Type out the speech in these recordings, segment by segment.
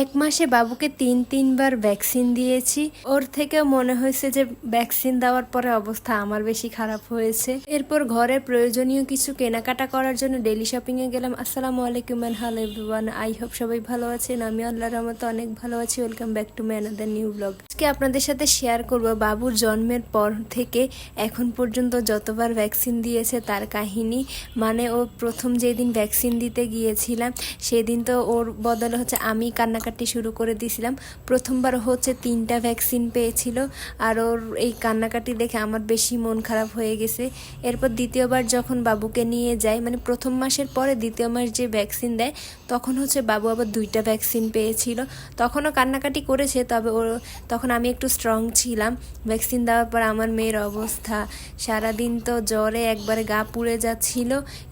এক মাসে বাবুকে তিন, তিনবার ভ্যাকসিন দিয়েছি। ওর থেকে মনে হয়েছে যে ভ্যাকসিন দেওয়ার পরে অবস্থা আমার বেশি খারাপ হয়েছে। এরপর ঘরে প্রয়োজনীয় কিছু কেনাকাটা করার জন্য ডেলি শপিংয়ে গেলাম। আসসালামু আলাইকুম হ্যালো এভরিওয়ান আই হোপ সবাই ভালো আছেন। আমি আল্লাহ রহমতে অনেক ভালো আছি। Welcome back to man the new blog আজকে আপনাদের সাথে শেয়ার করব। বাবুর জন্মের পর থেকে এখন পর্যন্ত যতবার ভ্যাকসিন দিয়েছে তার কাহিনী। মানে ও প্রথম যেদিন ভ্যাকসিন দিতে গিয়েছিলাম, সেদিন তো ওর বদলে হচ্ছে আমি কান্নাকাটি শুরু করে দিয়েছিলাম। প্রথমবার হচ্ছে তিনটা ভ্যাকসিন পেয়েছিল, আর ওর এই কান্নাকাটি দেখে আমার বেশি মন খারাপ হয়ে গেছে। এরপর দ্বিতীয়বার যখন বাবুকে নিয়ে যাই মানে প্রথম মাসের পরে দ্বিতীয় মাস যে ভ্যাকসিন দেয়, তখন হচ্ছে বাবু আবার দুইটা ভ্যাকসিন পেয়েছিল। তখনও কান্নাকাটি করেছে, তবে ওর তখন আমি একটু স্ট্রং ছিলাম। ভ্যাকসিন দেওয়ার পর আমার মেয়ের অবস্থা, সারাদিন তো জ্বরে একবারে গা পুড়ে যাচ্ছিল,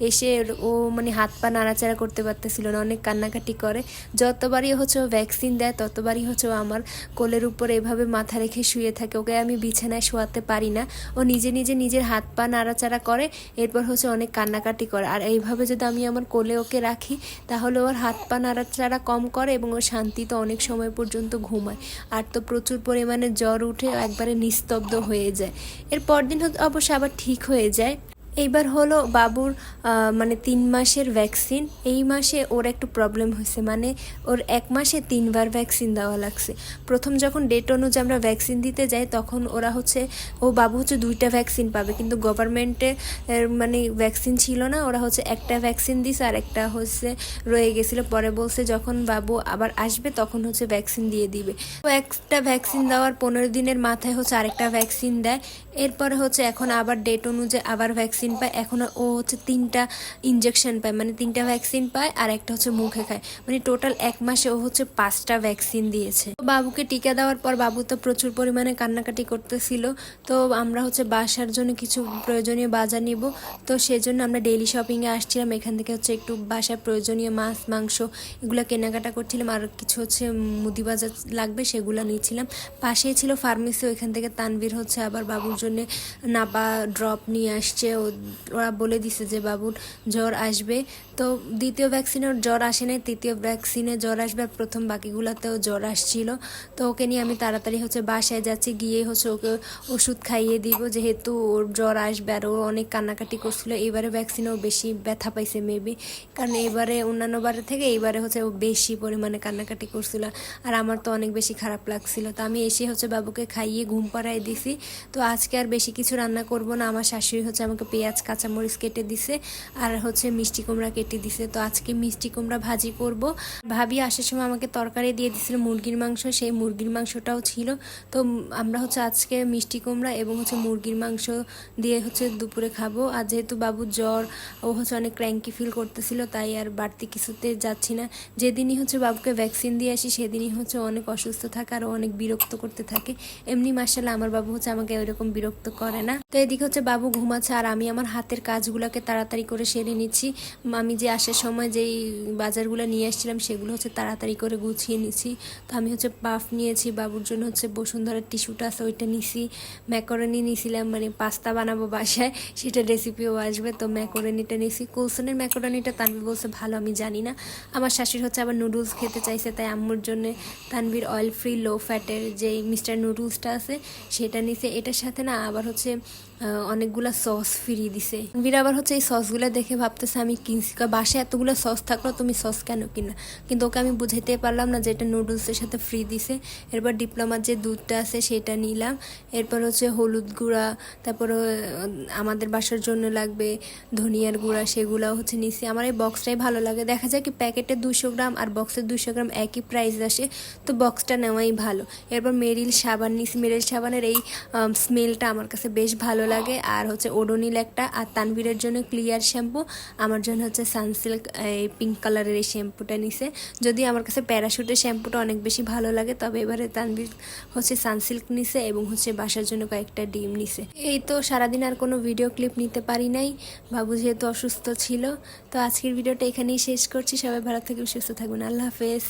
এসে ও মানে হাত পা নাড়াচাড়া করতে পারতেছিল না, অনেক কান্নাকাটি করে। যতবারই হচ্ছে ও ভ্যাকসিন দেয়, ততবারই হচ্ছে ও আমার কোলের উপর এভাবে মাথা রেখে শুয়ে থাকে। ওকে আমি বিছানায় শোয়াতে পারি না। ও নিজে নিজে নিজের হাত পা নাড়াচাড়া করে, এরপর হচ্ছে অনেক কান্নাকাটি করে। আর এইভাবে যদি আমি আমার কোলে ওকে রাখি, তাহলে ওর হাত পা নাড়াচাড়া কম করে এবং ও শান্তিতে অনেক সময় পর্যন্ত ঘুমায়। আর তো প্রচুর পরিমাণে জ্বর উঠে একবারে নিস্তব্ধ হয়ে যায়। এর পরদিন অবশ্য আবার ঠিক হয়ে যায়। এইবার হলো বাবুর মানে তিন মাসের ভ্যাকসিন এই মাসে ওর একটু প্রবলেম হয়েছে মানে ওর এক মাসে তিনবার ভ্যাকসিন দেওয়া লাগছে। প্রথম যখন ডেট অনুযায়ী আমরা ভ্যাকসিন দিতে যাই, তখন ওরা হচ্ছে, ও বাবু হচ্ছে দুইটা ভ্যাকসিন পাবে, কিন্তু গভর্নমেন্টে মানে ভ্যাকসিন ছিল না, ওরা হচ্ছে একটা ভ্যাকসিন দিছে আর একটা হচ্ছে রয়ে গেছিল। পরে বলছে যখন বাবু আবার আসবে, তখন হচ্ছে ভ্যাকসিন দিয়ে দিবে। তো একটা ভ্যাকসিন দেওয়ার পনেরো দিনের মাথায় হচ্ছে আরেকটা ভ্যাকসিন দেয়। এরপরে হচ্ছে এখন আবার ডেট অনুযায়ী আবার ভ্যাকসিন পায়, এখন ও হচ্ছে তিনটা ইনজেকশন পায় মানে তিনটা ভ্যাকসিন পায় আর একটা হচ্ছে মুখে খায়। মানে টোটাল এক মাসে ও হচ্ছে পাঁচটা ভ্যাকসিন দিয়েছে। বাবুকে টিকা দেওয়ার পর বাবু তো প্রচুর পরিমাণে কান্নাকাটি করতেছিল। তো আমরা হচ্ছে বাসার জন্য কিছু প্রয়োজনীয় বাজার নিব। তো সেজন্য আমরা ডেইলি শপিংয়ে আসছিলাম, এখান থেকে হচ্ছে একটু বাসার প্রয়োজনীয় মাছ, মাংস এগুলো কেনাকাটা করছিলাম আর কিছু হচ্ছে মুদি বাজার লাগবে সেগুলো নিয়েছিলাম। পাশেই ছিল ফার্মেসি ওইখান থেকে তানভীর হচ্ছে আবার বাবুর জন্য নাপা ড্রপ নিয়ে আসছে। ও ওরা বলে দিছে যে, বাবুর জ্বর আসবে। তো দ্বিতীয় ভ্যাকসিনে ওর জ্বর আসে নাই। তৃতীয় ভ্যাকসিনে জ্বর আসবে আর প্রথম বাকিগুলোতেও জ্বর আসছিল। তো ওকে নিয়ে আমি তাড়াতাড়ি হচ্ছে বাসায় যাচ্ছি। গিয়ে হচ্ছে ওকে ওষুধ খাইয়ে দিব। যেহেতু ওর জ্বর আসবে আর ও অনেক কান্নাকাটি করছিল, এবারে ভ্যাকসিনেও বেশি ব্যথা পাইছে মেবি কারণ এবারে অন্যান্য বারের থেকে এইবারে হচ্ছে ও বেশি পরিমাণে কান্নাকাটি করছিল আর আমার তো অনেক বেশি খারাপ লাগছিল। তো আমি এসে হচ্ছে বাবুকে খাইয়ে ঘুম পাড়ায় দিছি। তো আজকে আর বেশি কিছু রান্না করব না। আমার শাশুড়ি হচ্ছে আমাকে পেঁয়াজ কাঁচামরিচ কেটে দিছে আর হচ্ছে মিষ্টি কুমড়া কেটে দিছে। তো আজকে মিষ্টি কুমড়া ভাজি করব। ভাবি আসার সময় আমাকে তরকারি দিয়ে দিছিল মুরগির মাংস। সেই মুরগির মাংসটাও ছিল। তো আমরা হচ্ছে আজকে মিষ্টি কুমড়া এবং হচ্ছে মুরগির মাংস দিয়ে হচ্ছে দুপুরে খাব। আর যেহেতু বাবুর জ্বর, ও হচ্ছে অনেক ক্র্যাঙ্কি ফিল করতেছিল, তাই আর বাড়তি কিছুতে যাচ্ছি না। যেদিনই হচ্ছে বাবুকে ভ্যাকসিন দিয়ে আসি, সেদিনই হচ্ছে অনেক অসুস্থ থাকে আর অনেক বিরক্ত করতে থাকে। এমনি মাসাল্লাহ আমার বাবু হচ্ছে আমাকে ওইরকম বিরক্ত করে না। তো এদিকে হচ্ছে বাবু ঘুমাচ্ছে আর আমি আমার হাতের কাজগুলোকে তাড়াতাড়ি করে সেরে নিচ্ছি। আমি যে আসার সময় যেই বাজারগুলো নিয়ে আসছিলাম, সেগুলো হচ্ছে তাড়াতাড়ি করে গুছিয়ে নিচ্ছি। তো আমি হচ্ছে পাফ নিয়েছি, বাবুর জন্য হচ্ছে বসুন্ধরার টিস্যুটা আছে, ওইটা নিছি। ম্যাকরনি নিয়েছিলাম মানে পাস্তা বানাবো বাসায়, সেটা রেসিপিও আসবে। তো ম্যাকরনিটা নিয়েছি কুলসনের ম্যাকরনিটা তানভীর বলছে ভালো, আমি জানি না। আমার শাশুড়ি হচ্ছে আবার নুডলস খেতে চাইছে, তাই আম্মুর জন্য তানভীর অয়েল ফ্রি লো ফ্যাটের যেই মিস্টার নুডলসটা আছে, সেটা নিছে। এটার সাথে না আবার হচ্ছে অনেকগুলো সস সস ফিরিয়ে দিছে। তানভীর আবার হচ্ছে এই সসগুলো দেখে ভাবতেছে, আমি কিনছি। বাসায় এতগুলো সস থাকল, তুমি সস কেন কিনা কিন্তু ওকে আমি বুঝাইতে পারলাম না যে এটা নুডলসের সাথে ফ্রি দিছে। এরপর ডিপ্লোমার যে দুধটা আছে সেটা নিলাম। এরপর হচ্ছে হলুদ গুঁড়া, তারপর আমাদের বাসার জন্য লাগবে ধনিয়ার গুঁড়া সেগুলো হচ্ছে নিছি। আমার এই বক্সটাই ভালো লাগে। দেখা যায় কি প্যাকেটে দুশো গ্রাম আর বক্সের দুশো গ্রাম একই প্রাইস আসে, তো বক্সটা নেওয়াই ভালো। এরপর মেরিল সাবান নিছি। মেরিল সাবানের এই স্মেলটা আমার কাছে বেশ ভালো লাগে। আর হচ্ছে ওডোনিল একটা, আর তানভীরের জন্য ক্লিয়ার শ্যাম্পু আমার জন্য হচ্ছে সানসিল্ক এই পিঙ্ক কালারের এই শ্যাম্পুটা নিছে। যদি আমার কাছে প্যারাশুটের শ্যাম্পুটা অনেক বেশি ভালো লাগে, তবে এবারে তানভীর হচ্ছে সানসিল্ক নিছে এবং হচ্ছে বাসার জন্য কয়েকটা ডিম নিছে। এই তো সারাদিন আর কোনো ভিডিও ক্লিপ নিতে পারি নাই, বাবু যেহেতু অসুস্থ ছিল। তো আজকের ভিডিওটা এখানেই শেষ করছি। সবাই ভালো থেকে সুস্থ থাকবেন। আল্লাহ হাফেজ।